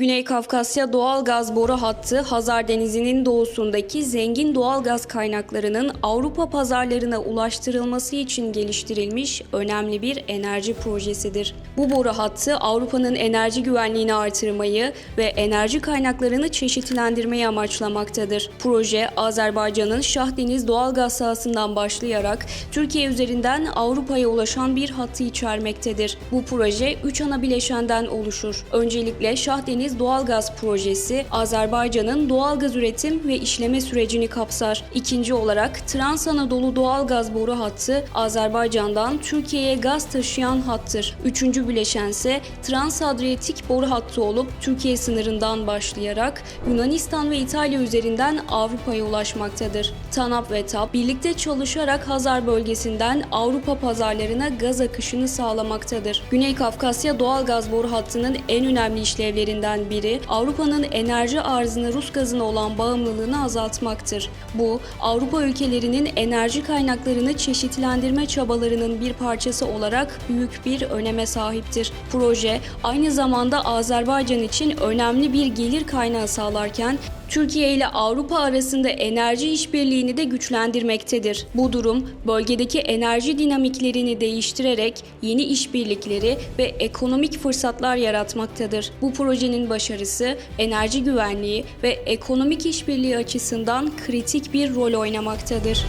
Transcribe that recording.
Güney Kafkasya doğal gaz boru hattı Hazar Denizi'nin doğusundaki zengin doğal gaz kaynaklarının Avrupa pazarlarına ulaştırılması için geliştirilmiş önemli bir enerji projesidir. Bu boru hattı Avrupa'nın enerji güvenliğini artırmayı ve enerji kaynaklarını çeşitlendirmeyi amaçlamaktadır. Proje Azerbaycan'ın Şahdeniz doğal gaz sahasından başlayarak Türkiye üzerinden Avrupa'ya ulaşan bir hattı içermektedir. Bu proje 3 ana bileşenden oluşur. Öncelikle Şahdeniz Doğalgaz Projesi Azerbaycan'ın doğalgaz üretim ve işleme sürecini kapsar. İkinci olarak Trans Anadolu Doğalgaz Boru Hattı Azerbaycan'dan Türkiye'ye gaz taşıyan hattır. Üçüncü bileşen ise Trans Adriyatik Boru Hattı olup Türkiye sınırından başlayarak Yunanistan ve İtalya üzerinden Avrupa'ya ulaşmaktadır. TANAP ve TAP birlikte çalışarak Hazar bölgesinden Avrupa pazarlarına gaz akışını sağlamaktadır. Güney Kafkasya doğal gaz boru hattının en önemli işlevlerinden biri Avrupa'nın enerji arzına Rus gazına olan bağımlılığını azaltmaktır. Bu Avrupa ülkelerinin enerji kaynaklarını çeşitlendirme çabalarının bir parçası olarak büyük bir öneme sahiptir. Proje aynı zamanda Azerbaycan için önemli bir gelir kaynağı sağlarken Türkiye ile Avrupa arasında enerji işbirliğini de güçlendirmektedir. Bu durum bölgedeki enerji dinamiklerini değiştirerek yeni işbirlikleri ve ekonomik fırsatlar yaratmaktadır. Bu projenin başarısı enerji güvenliği ve ekonomik işbirliği açısından kritik bir rol oynamaktadır.